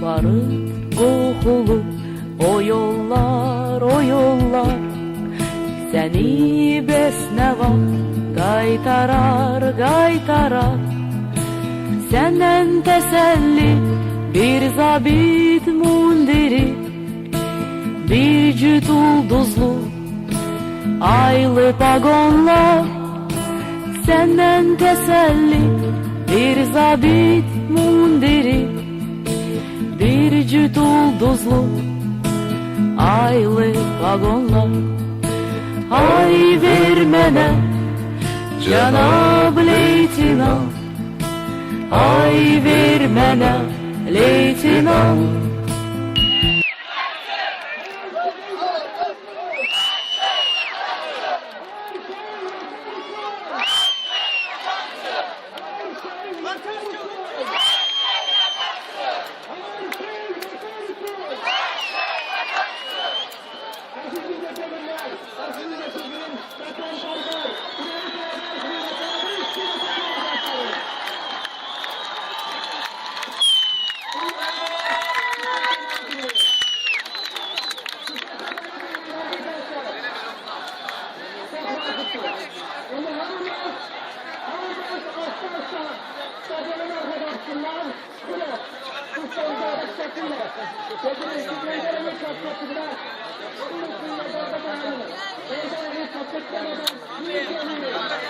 Barut kokulu o yollar o yollar Seni besneva kaytarar kaytarar. Senden teselli bir zabit mundiri Bir cüt ulduzlu aylı pagonlar. Senden teselli bir zabit mundiri bir cüt ulduzlu aylı vagonlar Hay vermene Cenab leytinant Hay vermene Sevgili götürdüler. Karşınızda sevgilim Batman Parker. Buraya leytinant